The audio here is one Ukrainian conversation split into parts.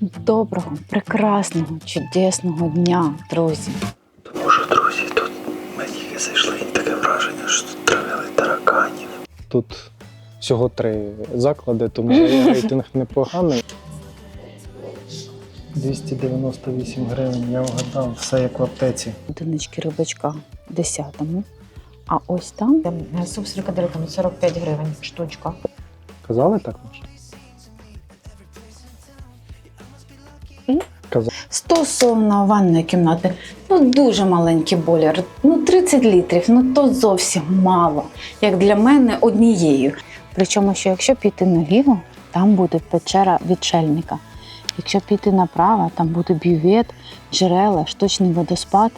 Доброго, прекрасного, чудесного дня, друзі. Тому що, друзі, тут ми тільки зайшли і таке враження, що тут травили тараканів. Тут всього три заклади, тому рейтинг непоганий. 298 гривень, я вгадав, все як в аптеці. Одинички рибачка 10-му. А ось там Там е, суп з фрикадельками 45 гривень штучка. Казали так, Маша? Стосовно ванної кімнати, ну дуже маленький бойлер, ну 30 літрів, ну то зовсім мало, як для мене однією. Причому, що якщо піти наліво, там буде печера відшельника. Якщо піти направо, там буде бювет, джерела, штучний водоспад.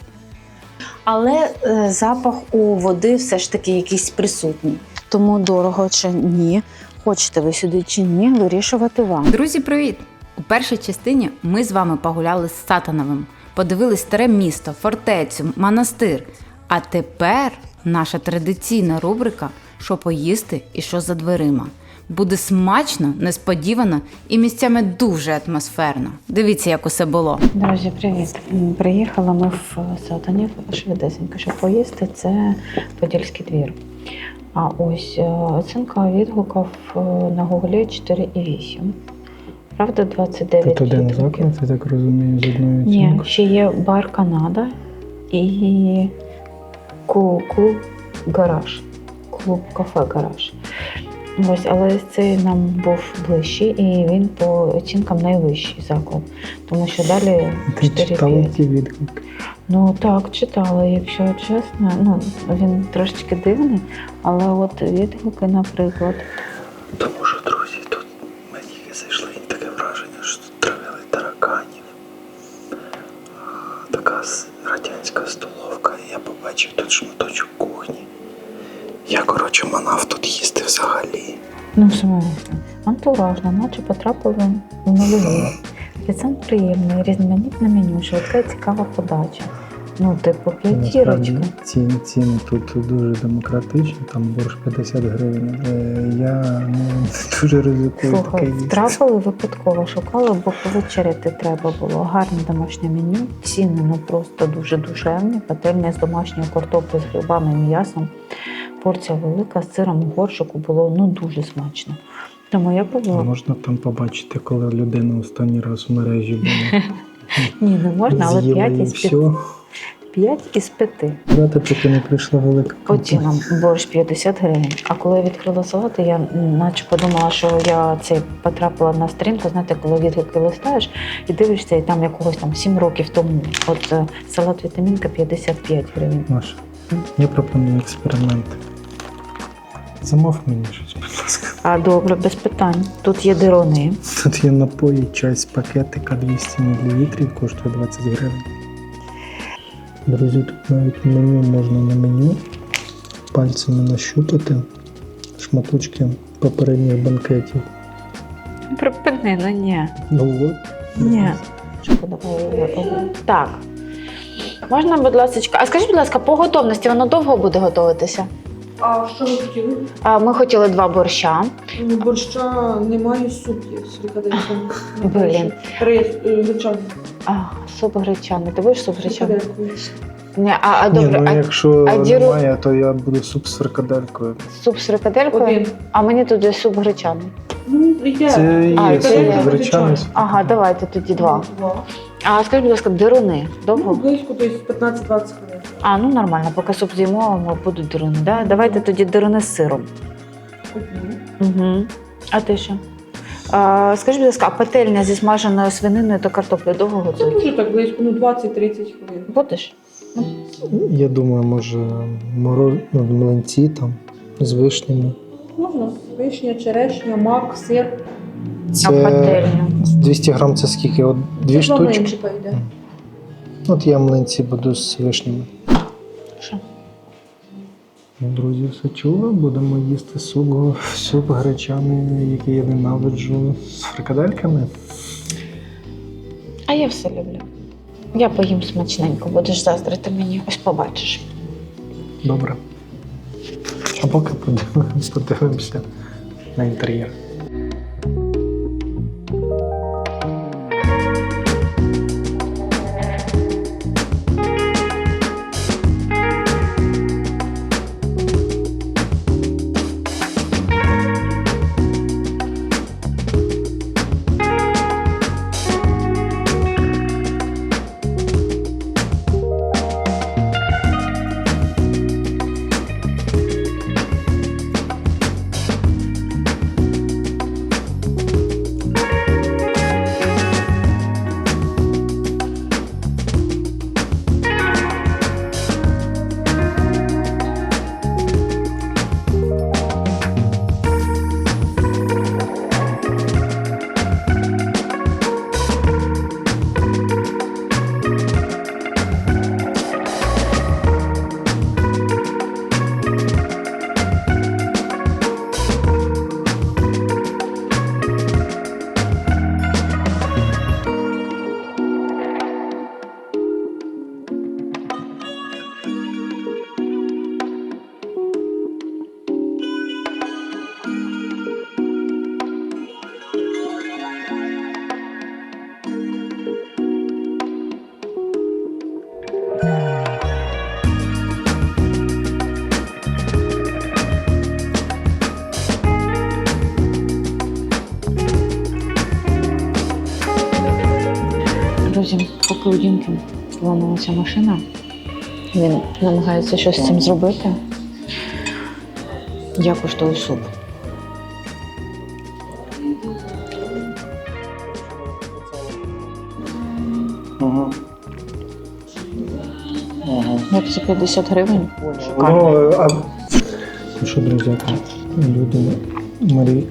Але е, запах у води все ж таки якийсь присутній. Тому дорого чи ні, хочете ви сюди чи ні, вирішувати вам. Друзі, привіт! У першій частині ми з вами погуляли з Сатановим, подивились старе місто, фортецю, монастир. А тепер наша традиційна рубрика Що поїсти і що за дверима. Буде смачно, несподівано і місцями дуже атмосферно. Дивіться, як усе було. Друзі, привіт! М, Приїхали ми в Сатанів швидесенько, щоб поїсти. Це Подільський двір. А ось е, оцінка відгуків е, на гуглі 4,8. Правда, 29 Тут один заклад, я так розумію, з одною Ні, оцінкою. ще є бар Канада і ку- клуб гараж. Клуб кафе гараж. Ось, але цей нам був ближчий і він по оцінкам найвищий заклад. Тому що далі Ти читала 4-5. ті відгуки. Ну так, читала, якщо чесно. Ну, він трошечки дивний, але от відгуки, наприклад, Тому що, антуражно, наче потрапили в новий. Рецепт приємний, різноманітне меню, швидка і цікава подача. Ну, типу, п'ятірочка. Ціни, ціни тут дуже демократичні, там борщ 50 гривень. Е, Я ну, дуже ризикую таке Слухай, їсти. трапили випадково, шукали, бо повечеряти треба було. Гарне домашнє меню, ціни ну просто дуже душевні. Пательня з домашньою картоплею, з грибами і м'ясом. Порція велика, з сиром у горшику було ну дуже смачно. Тому я побула. Можна там побачити, коли людина останній раз в мережі була. Ні, не можна, але З'їла 5 і із 5. все. 5 із 5. Брати, поки не прийшла велика По компанія. цінам борщ 50 гривень. А коли я відкрила салати, я наче подумала, що я це потрапила на сторінку. Знаєте, коли відгуки листаєш і дивишся, і там якогось там 7 років тому. От е, салат вітамінка 55 гривень. Маша, я пропоную експеримент. Замов мені щось, будь ласка. А добре, без питань. Тут є дирони. Тут є напої, чай з пакетика 200 мл, коштує 20 гривень. Друзі, тут навіть меню можна на меню пальцями нащупати шматочки попередніх банкетів. Припини, ну ні. Ну от. Ні. Так. Можна, будь ласка, а скажіть, будь ласка, по готовності воно довго буде готуватися? А що ви хотіли? А, Ми хотіли два борща. Ну, Борща немає, суп є з фрикадельками. Блін. Три е, гречани. А, суп гречаний. Ти будеш суп гречаний? Ні, а, а Ні, ну а якщо а діру- немає, то я буду суп з фрикаделькою. суп з фрикаделькою? Один. А мені тоді суп гречаний. Ну, йде. Це і А, є суп є. гречаний. Ага, давайте тоді два. Два. А скажіть, будь ласка, дируни Ну, довго? близько, тобто 15-20 хвилин. А, ну нормально, поки суп з'їмо, ну, будуть дируни. Да? Давайте тоді дируни з сиром. Угу. А ти що? А, скажіть, будь ласка, а пательня зі смаженою свининою та картоплею довго Це готують? дуже так близько, ну 20-30 хвилин. Будеш? Я думаю, може мороз... ну, млинці там з вишнями. Можна. Вишня, черешня, мак, сир. А Це пательню? 200 грам це скільки? От дві Це два штучки. йде. От я млинці буду з вишнями. Що? Ну, Друзі, все чули? Будемо їсти суп, суп гречаний, який я ненавиджу з фрикадельками. А я все люблю. Я поїм смачненько, будеш заздрити мені, ось побачиш. Добре. А поки подивимося на інтер'єр. Поламалася машина, він намагається щось з цим зробити. Я куштую суп. Ага. Ага. Як за 50 гривень. Ну, а... Ну що, друзяки, люди Марі.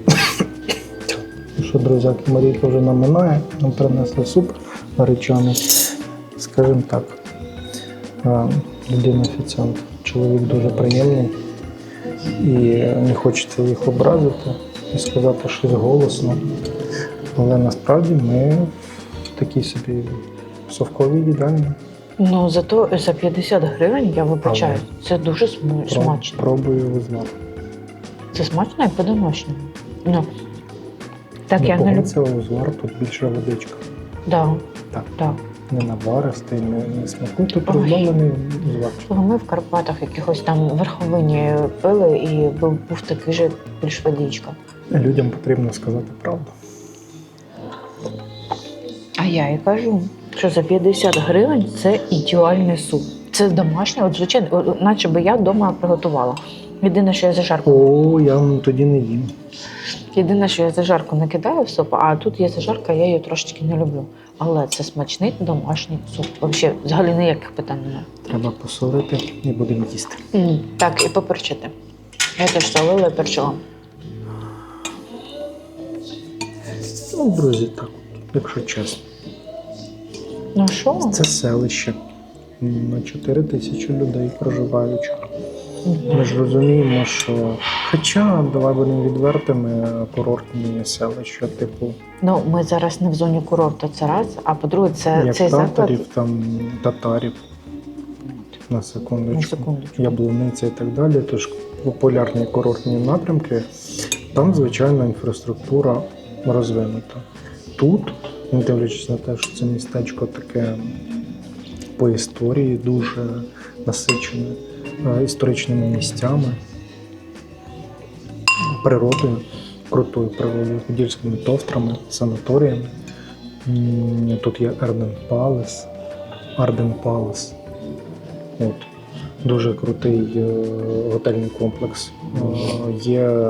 Ну що, друзяки, Марійка вже нам минає, нам принесли суп гречаний. Скажімо так, людина офіціант, чоловік дуже приємний і не хочеться їх образити і сказати щось голосно. Але насправді ми в такій собі совковій їдальні. Ну, зато за 50 гривень, я вибачаю, це дуже см- Про- смачно. Пробую визнати. Це смачно і по-домашньому. Ну, так Не я не люблю. це узвар, тут більше водичка. Да. Так. Так. Не наваристий, не, не смаку. Ой. розбавлений. Слухай, Ми в Карпатах якихось там верховині пили, і був, був такий же більш водичка. Людям потрібно сказати правду. А я і кажу, що за 50 гривень це ідеальний суп. Це домашнє, от звичайно, наче би я вдома приготувала. Єдине, що я зажарку. О, я м, тоді не їм. Єдине, що я зажарку не кидаю в суп, а тут є зажарка, я її трошечки не люблю. Але це смачний домашній суп. Взагалі, взагалі ніяких питань немає. Треба посолити і будемо їсти. М, Так, і поперчити. Я теж солила і перчила. Ну, друзі, так, якщо чесно. Ну що? Це селище. М, На 4 тисячі людей проживаючих. Ми ж розуміємо, що. Хоча, давай будемо відвертими, курортні селища, типу, Ну, ми зараз не в зоні курорту, це раз. А по-друге, це як цей заклад. там татарів. На На секундочку. секундочку. Яблуниця і так далі. Тож популярні курортні напрямки, там, звичайно, інфраструктура розвинута. Тут, не дивлячись на те, що це містечко таке по історії дуже насичене історичними місцями, природою, крутою природою, подільськими товтрами, санаторіями. Тут є Арден Палес, Арден Палес. От. Дуже крутий е, готельний комплекс. Е, Є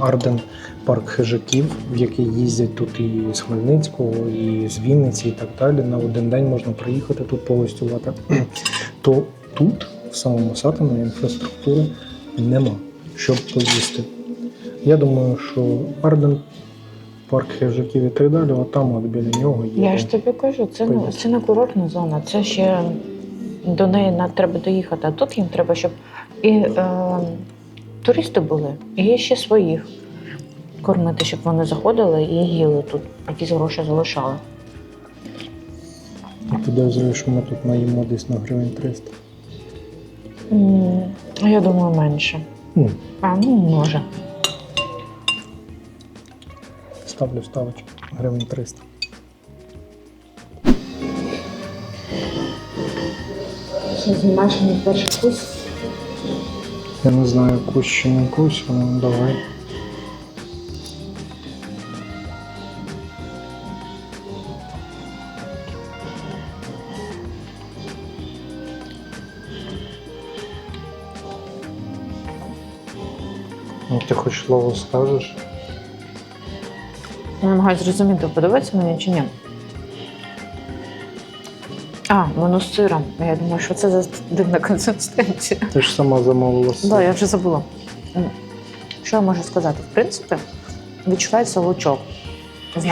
Арден парк хижаків, в який їздять тут і з Хмельницького, і з Вінниці, і так далі. На один день можна приїхати тут погостювати. То тут, в самому Сатині, інфраструктури нема, щоб поїсти. Я думаю, що Арден парк хижаків і так далі, а там от біля нього є. Я ж тобі кажу, це не, це не курортна зона, це ще до неї на- треба доїхати. А тут їм треба, щоб і е, туристи були, і ще своїх кормити, щоб вони заходили і їли тут, якісь гроші залишали. Я підозрюю, що ми тут наїмо десь на гривень 300. М, Я думаю, менше. Ну, А, ну, може. ставлю ставочку. Гривень 300. Що знімаєш мій перший вкус? Я не знаю, кусь чи не кусь, але ну, давай. Ну, Ти хоч слово скажеш? Я намагаюся зрозуміти, подобається мені чи ні. А, воно з сиром. Я думаю, що це за дивна консистенція. Ти ж сама замовила Так, я вже забула. Що я можу сказати? В принципі, відчувається лучок.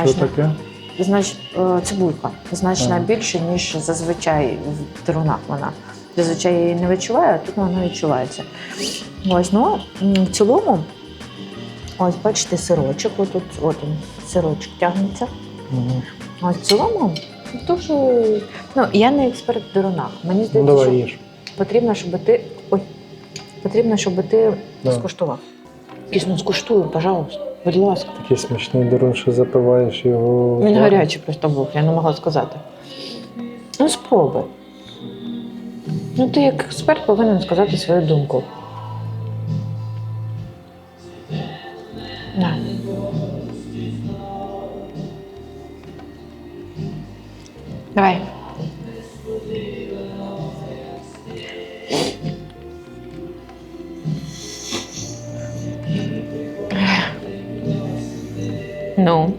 Що таке? знач, е, цибулька. Значно більше, ніж зазвичай в дерунах вона. Зазвичай я її не відчуваю, а тут вона відчувається. Ось, ну, в цілому, ось бачите, сирочок, отут, от він, сирочок тягнеться. Угу. Ось в цілому дуже. Ну, я не експерт в дерунах. Мені Ну здається, давай що їж. потрібно, щоб ти. Ой, потрібно, щоб ти Да. скуштував. Кисну скуштую, пожалуйста. Будь ласка. Такий смачний дерун, що запиваєш його. Він гарячий просто був, я не могла сказати. Ну, спробуй. Ну, ти як експерт повинен сказати свою думку. На. Давай. Ну,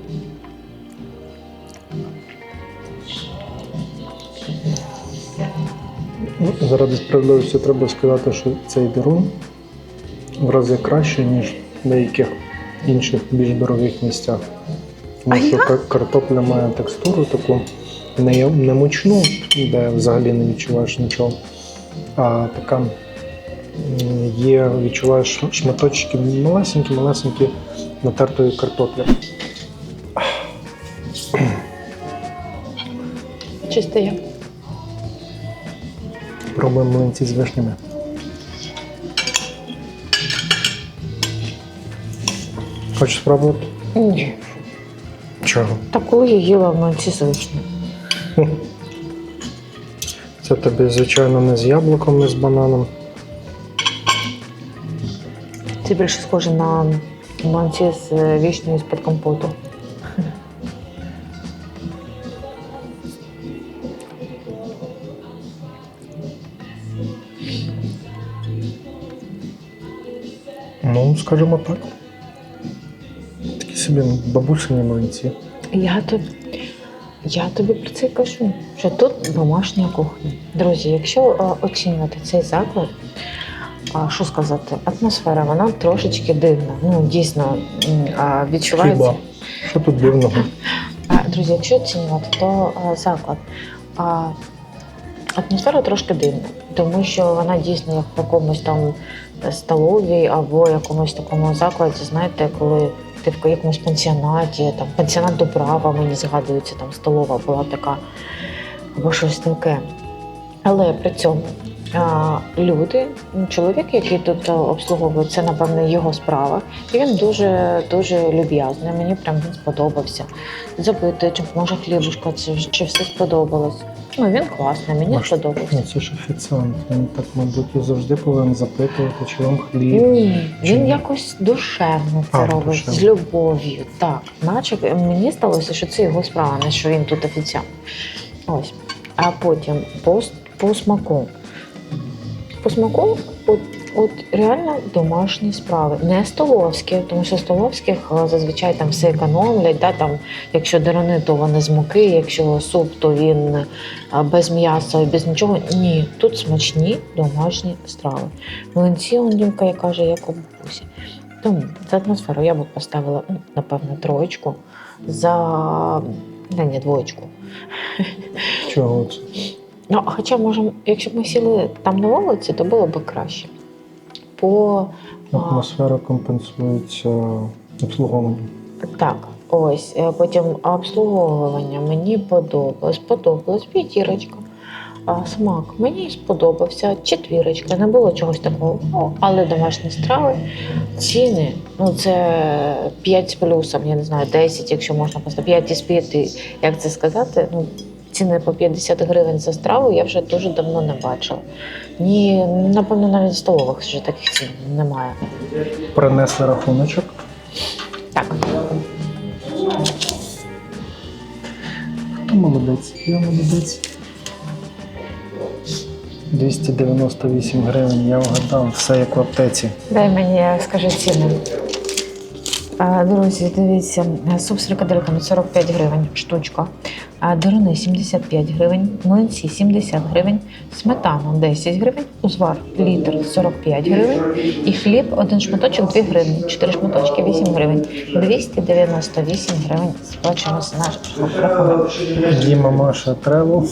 Заради справедливості треба сказати, що цей дерун в рази краще, ніж в деяких інших більш дорогих місцях. Тому що кар- картопля має текстуру таку не, не мучну, де взагалі не відчуваєш нічого. А така є, відчуваєш шматочки малесенькі-малесенькі натертої картоплі. чисто я. Пробуємо млинці з вишнями. Хочеш спробувати? Ні. Чого? Та коли я їла в манці з вишнею? Це тобі, звичайно, не з яблуком, не з бананом. Це більше схоже на манці з вишнею з-під компоту. Скажімо так. Такі собі бабусині млинці. Я тобі, я тобі про це кажу, що тут домашня кухня. Друзі, якщо оцінювати цей заклад, а, що сказати, атмосфера, вона трошечки дивна. Ну, дійсно, а, відчувається. Хіба? Що тут дивного? А, Друзі, якщо оцінювати, то а, заклад. А, атмосфера трошки дивна, тому що вона дійсно як в якомусь там столовій або якомусь такому закладі, знаєте, коли ти в якомусь пансіонаті, там пансіонат Дубрава, мені згадується, там столова була така, або щось таке. Але при цьому а, люди, чоловік, який тут обслуговує, це, напевно, його справа. І він дуже дуже люб'язний. Мені прям він сподобався. Запитує, чи може хлібушка, чи, чи все сподобалось. Ну він класний, мені Маш, сподобався. Ну, це ж офіціант. Він так, мабуть, і завжди повинен запитувати, чи вам хліб. Ні, Чи він ні? якось душевно це А, робить, душевно. з любов'ю. Так, наче мені сталося, що це його справа, не що він тут офіціант. Ось. А потім по, по смаку. По смаку, от, от реально домашні справи. Не столовські, тому що столовських е, зазвичай там все економлять. Да, там, якщо дерони, то вони з муки, якщо суп, то він е, без м'яса і без нічого. Ні, тут смачні домашні страви. Млинці, он Дімка я каже, як у бабусі. Тому за атмосферу я б поставила, ну, напевно, троєчку. За не, ні, двоєчку. Чого це? Ну, хоча, може, якщо б ми сіли там на вулиці, то було б краще. По Атмосфера компенсується обслуговуванням. так, ось е, потім обслуговування. Мені подобалось, подобалось. П'ятірочка. А, смак. Мені сподобався, четвірочка, не було чогось такого, ну, але домашні страви, ціни, ну це 5 з плюсом, я не знаю, 10, якщо можна поставити, 5 із 5, як це сказати, ну, ціни по 50 гривень за страву я вже дуже давно не бачила. Ні, напевно, навіть в столових вже таких цін немає. Принесли рахуночок. Так, Хто молодець? Я молодець. 298 гривень, я вгадав, все як в аптеці. дай мені скажи ціну. А, Друзі, дивіться, суп з фрикадельками 45 гривень штучка, а деруни 75 гривень, млинці 70 гривень, сметана 10 гривень, узвар літр 45 гривень і хліб один шматочок 2 гривні, 4 шматочки 8 гривень, 298 гривень сплачуємо за наш рахунок. Діма Маша Тревел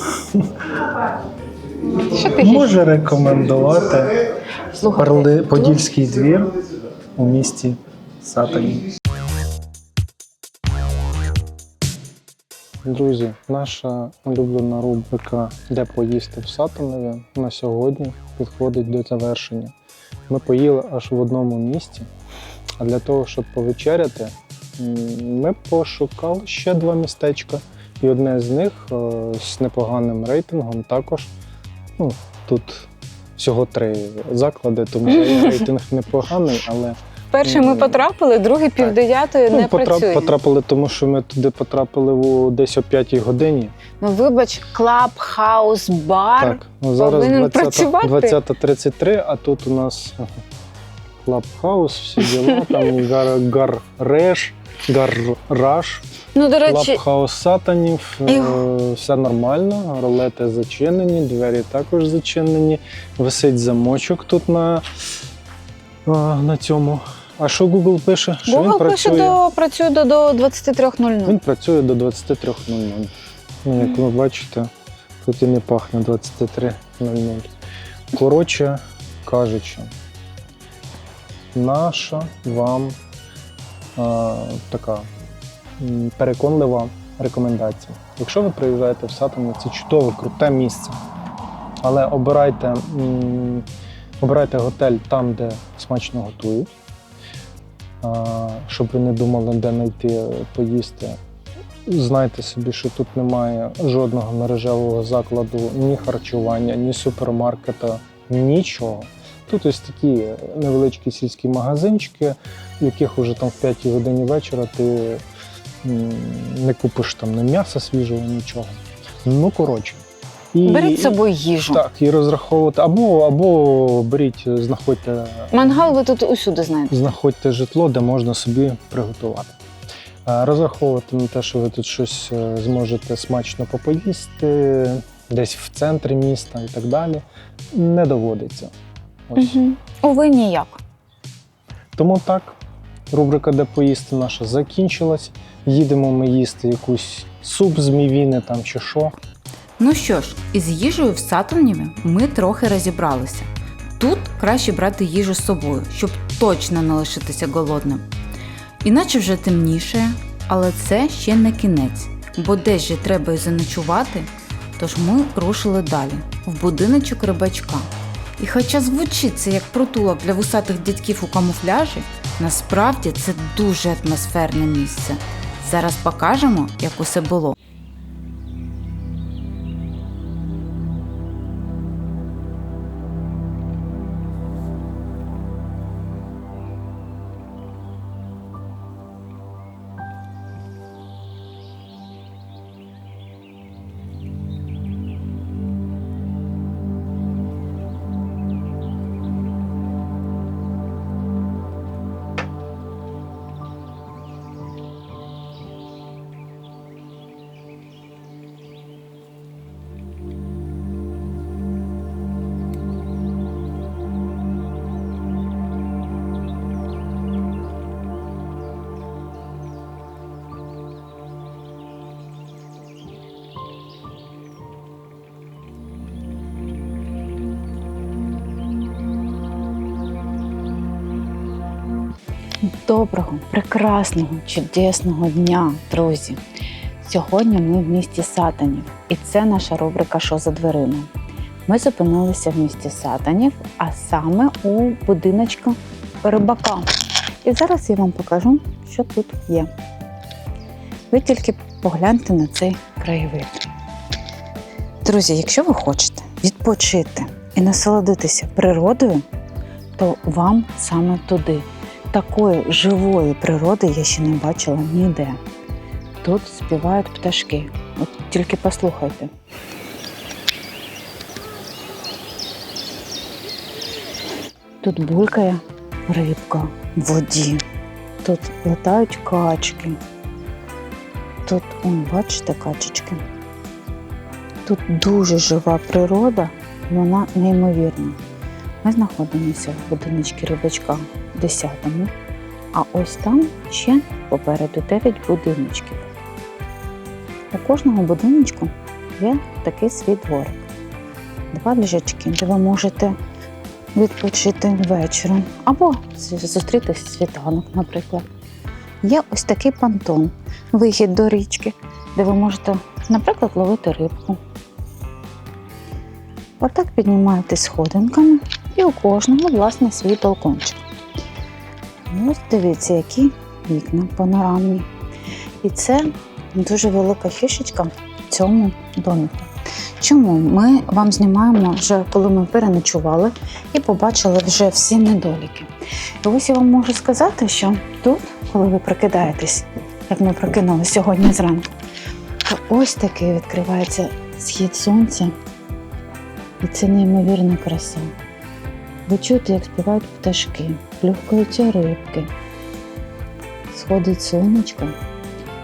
може рекомендувати Слухайте, Перли тут- Подільський двір у місті Сатані. Друзі, наша улюблена рубрика Де поїсти в Сатанові на сьогодні підходить до завершення. Ми поїли аж в одному місці, а для того, щоб повечеряти, ми пошукали ще два містечка. І одне з них е, з непоганим рейтингом також. Ну, тут всього три заклади, тому рейтинг непоганий, але перший ми потрапили, другий пів дев'ятої не Ну, потрап- працює. потрапили, тому що ми туди потрапили у десь о 5 годині. Ну вибач, клаб, хаус, бар. Так, ну, зараз повинен 20 працювати. 20.33, а тут у нас клабхаус, всі діла, там гар, гараж, гараж, Ну, до речі, клабхаус сатанів, І- е, все нормально, ролети зачинені, двері також зачинені, висить замочок тут на, на цьому. А що Google пише? Що він Google пише працює? до працює до, до 23.00. Він працює до 23.00. Ну, як ви бачите, тут і не пахне 23.00. Коротше кажучи, наша вам а, така м, переконлива рекомендація. Якщо ви приїжджаєте в Сатані, це чудове, круте місце. Але обирайте, м, обирайте готель там, де смачно готують. Щоб ви не думали, де знайти поїсти. Знайте собі, що тут немає жодного мережевого закладу, ні харчування, ні супермаркета, нічого. Тут ось такі невеличкі сільські магазинчики, в яких уже там в 5 годині вечора ти не купиш там ні м'яса свіжого, нічого. Ну, коротше. І, Беріть з собою їжу. Так, і розраховувати. Або, або беріть, знаходьте Мангал ви тут усюди знаєте. знаходьте житло, де можна собі приготувати. Е, Розраховувати на те, що ви тут щось е, зможете смачно попоїсти, десь в центрі міста і так далі, не доводиться. Ось. Угу. Уви ніяк. Тому так, рубрика Де поїсти наша закінчилась. Їдемо ми їсти якусь суп з мівіни там чи що. Ну що ж, із їжею в Сатурніві ми трохи розібралися. Тут краще брати їжу з собою, щоб точно не лишитися голодним. Іначе вже темніше, але це ще не кінець, бо десь же треба й заночувати. Тож ми рушили далі, в будиночок рибачка. І хоча звучить це як притулок для вусатих дядьків у камуфляжі, насправді це дуже атмосферне місце. Зараз покажемо, як усе було. Доброго, прекрасного, чудесного дня, друзі! Сьогодні ми в місті Сатанів, і це наша рубрика Що за дверима. Ми зупинилися в місті Сатанів, а саме у будиночку рибака. І зараз я вам покажу, що тут є. Ви тільки погляньте на цей краєвид. Друзі, якщо ви хочете відпочити і насолодитися природою, то вам саме туди. Такої живої природи я ще не бачила ніде. Тут співають пташки. От тільки послухайте. Тут булькає рибка в воді. Тут летають качки. Тут, он, бачите, качечки. Тут дуже жива природа, вона неймовірна. Ми знаходимося в будиночці рибачка 10-му, а ось там ще попереду 9 будиночків. У кожного будиночку є такий свій дворик. Два ліжачки, де ви можете відпочити вечором або зустріти світанок, наприклад. Є ось такий понтон, вихід до річки, де ви можете, наприклад, ловити рибку. Отак піднімаєтесь сходинками і у кожного власне свій балкончик. Ось дивіться, які вікна панорамні. І це дуже велика фішечка в цьому доміку. Чому ми вам знімаємо вже, коли ми переночували і побачили вже всі недоліки? І ось я вам можу сказати, що тут, коли ви прокидаєтесь, як ми прокинули сьогодні зранку, то ось такий відкривається схід сонця, і це неймовірна краса. Ви чуєте, як співають пташки, плюхкаються рибки, сходить сонечко,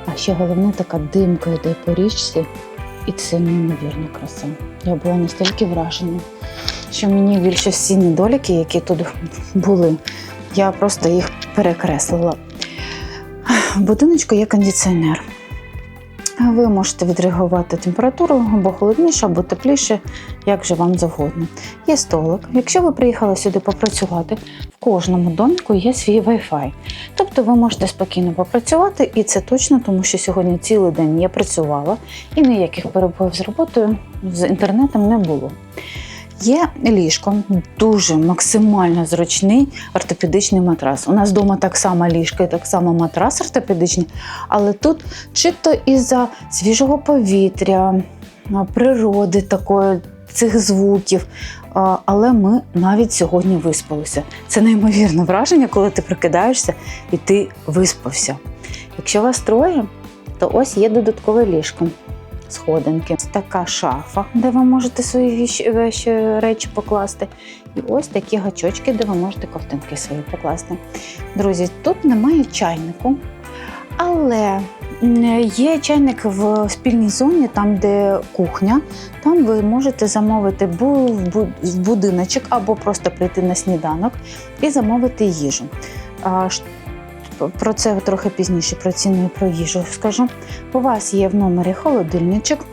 а ще головне така димка йде по річці, і це неймовірна краса. Я була настільки вражена, що мені більше всі недоліки, які тут були, я просто їх перекреслила. В будиночку є кондиціонер. Ви можете відрегувати температуру або холодніше, або тепліше, як же вам завгодно. Є столик. Якщо ви приїхали сюди попрацювати, в кожному доміку є свій Wi-Fi. Тобто ви можете спокійно попрацювати, і це точно, тому що сьогодні цілий день я працювала і ніяких перебоїв з роботою з інтернетом не було. Є ліжко, дуже максимально зручний ортопедичний матрас. У нас вдома так само ліжко і так само матрас ортопедичний, але тут чи то із-за свіжого повітря, природи такої, цих звуків. Але ми навіть сьогодні виспалися. Це неймовірне враження, коли ти прокидаєшся і ти виспався. Якщо вас троє, то ось є додаткове ліжко. Сходинки, така шафа, де ви можете свої речі покласти. І ось такі гачочки, де ви можете ковтинки свої покласти. Друзі, тут немає чайнику, але є чайник в спільній зоні, там, де кухня. Там ви можете замовити в будиночок або просто прийти на сніданок і замовити їжу. Ш- Про це трохи пізніше про ціну і про їжу скажу. У вас є в номері холодильничок.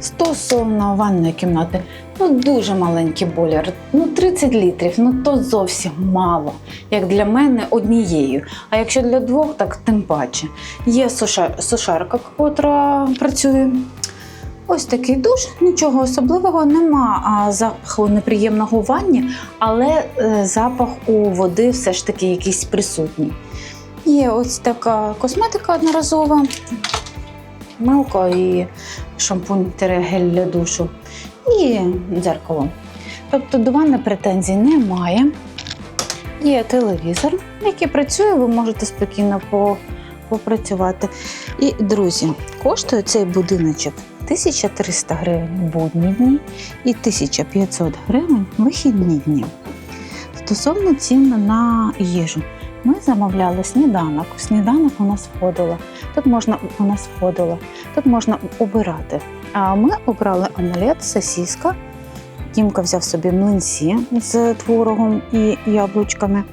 Стосовно ванної кімнати, ну дуже маленький бойлер, ну 30 літрів, ну то зовсім мало, як для мене однією. А якщо для двох, так тим паче. Є суша, сушарка, котра працює. Ось такий душ, нічого особливого, нема а, запаху неприємного в ванні, але е, запах у води все ж таки якийсь присутній. Є ось така косметика одноразова, милко і шампунь гель для душу, і дзеркало. Тобто до ванни претензій немає. Є телевізор, який працює, ви можете спокійно попрацювати. І, друзі, коштує цей будиночок 1300 гривень в будні дні і 1500 гривень вихідні дні. Стосовно цін на їжу, ми замовляли сніданок. Сніданок у нас входило. Тут можна у нас входило, тут можна обирати. А ми обрали омлет, сосіска. Дімка взяв собі млинці з творогом і яблучками,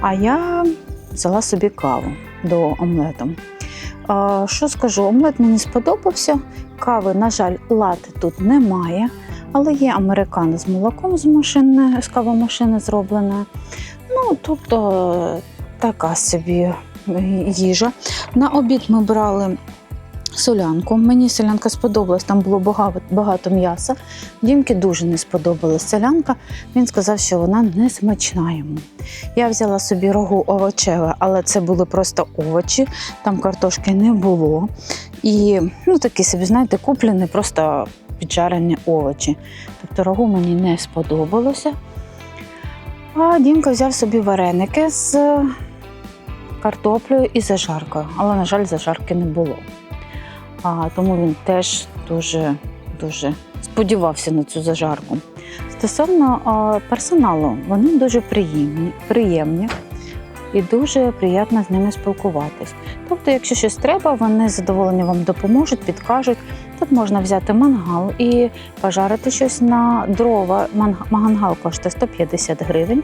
а я взяла собі каву до омлету. Що скажу, омлет мені сподобався. Кави, на жаль, лати тут немає, але є американо з молоком з машини, з кавомашини зроблена. Ну, тобто така собі їжа. На обід ми брали солянку. Мені солянка сподобалась, там було багато, м'яса. Дімки дуже не сподобалась солянка. Він сказав, що вона не смачна йому. Я взяла собі рогу овочеве, але це були просто овочі, там картошки не було. І ну, такі собі, знаєте, куплені просто піджарені овочі. Тобто рагу мені не сподобалося. А Дімка взяв собі вареники з картоплею і зажаркою, але, на жаль, зажарки не було. А, тому він теж дуже, дуже сподівався на цю зажарку. Стосовно а, персоналу, вони дуже приємні, приємні і дуже приємно з ними спілкуватись. Тобто, якщо щось треба, вони з вам допоможуть, підкажуть. Тут можна взяти мангал і пожарити щось на дрова. Манг- Мангал коштує 150 гривень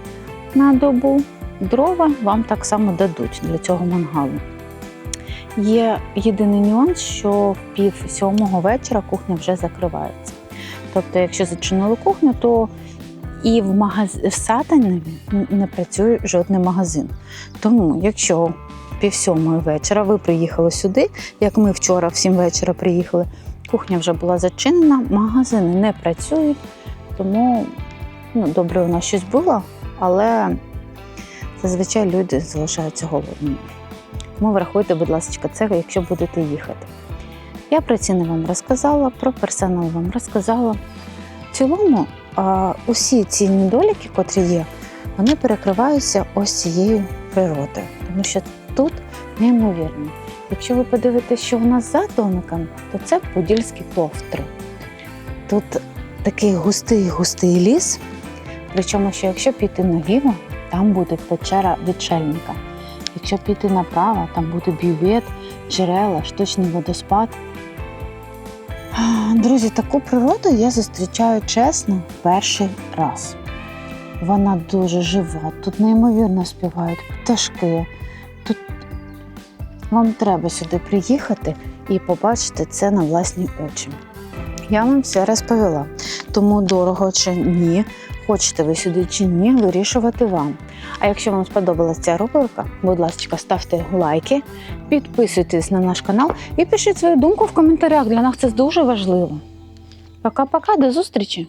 на добу. Дрова вам так само дадуть для цього мангалу. Є єдиний нюанс, що в пів сьомого вечора кухня вже закривається. Тобто, якщо зачинили кухню, то і в, магаз... в Сатанові не працює жодний магазин. Тому, якщо пів сьомої вечора ви приїхали сюди, як ми вчора в сім вечора приїхали, кухня вже була зачинена, магазини не працюють, тому ну, добре, у нас щось було, але зазвичай люди залишаються голодними. Тому врахуйте, будь ласка, це, якщо будете їхати. Я про ціни вам розказала, про персонал вам розказала. В цілому, усі ці недоліки, котрі є, вони перекриваються ось цією природою, тому що тут неймовірно. Якщо ви подивитесь, що у нас за домиком, то це подільські товтри. Тут такий густий густий ліс. Причому, що якщо піти наліво, там буде печера відшельника. Якщо піти направо, там буде бювет, джерела, штучний водоспад. Друзі, таку природу я зустрічаю чесно перший раз. Вона дуже жива, тут неймовірно співають пташки. Тут вам треба сюди приїхати і побачити це на власні очі. Я вам все розповіла. Тому дорого чи ні, хочете ви сюди чи ні, вирішувати вам. А якщо вам сподобалася ця рубрика, будь ласка, ставте лайки, підписуйтесь на наш канал і пишіть свою думку в коментарях. Для нас це дуже важливо. Пока-пока, до зустрічі!